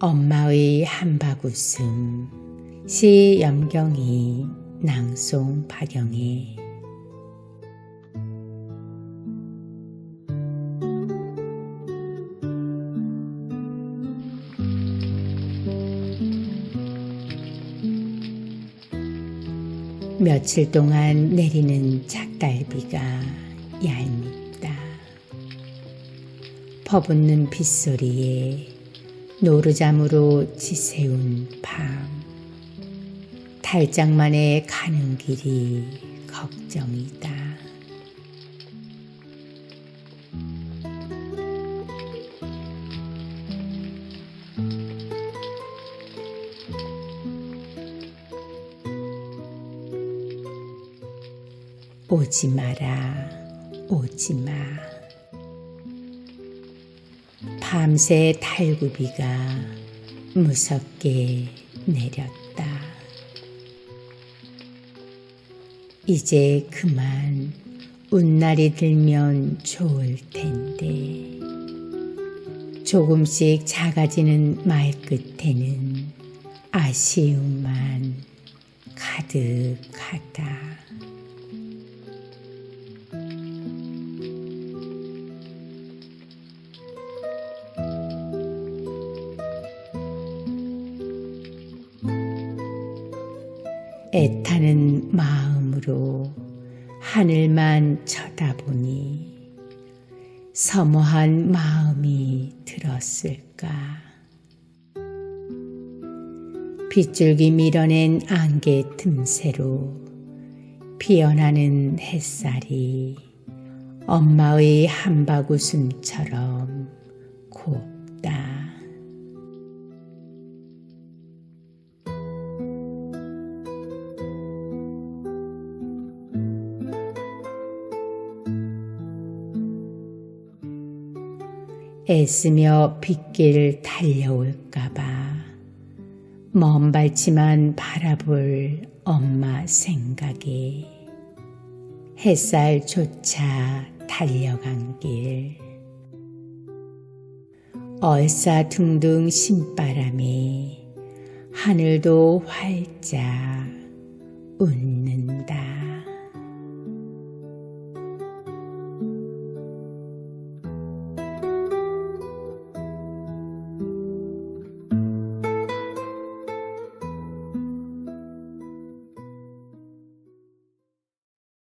엄마의 한바구음 시 염경이 낭송 박영희 며칠 동안 내리는 작달비가 얄밉다. 퍼붓는 빗소리에 노르잠으로 지새운 밤. 달짝만에 가는 길이 걱정이다. 오지 마라, 오지 마. 밤새 달구비가 무섭게 내렸다. 이제 그만 운날이 들면 좋을 텐데. 조금씩 작아지는 말끝에는 아쉬움만 가득하다. 애타는 마음으로 하늘만 쳐다보니 서머한 마음이 들었을까. 빗줄기 밀어낸 안개 틈새로 피어나는 햇살이 엄마의 한바구음처럼 곱다. 애쓰며 빗길 달려올까봐 먼 발치만 바라볼 엄마 생각에 햇살조차 달려간 길 얼싸 둥둥 신바람에 하늘도 활짝 웃는다.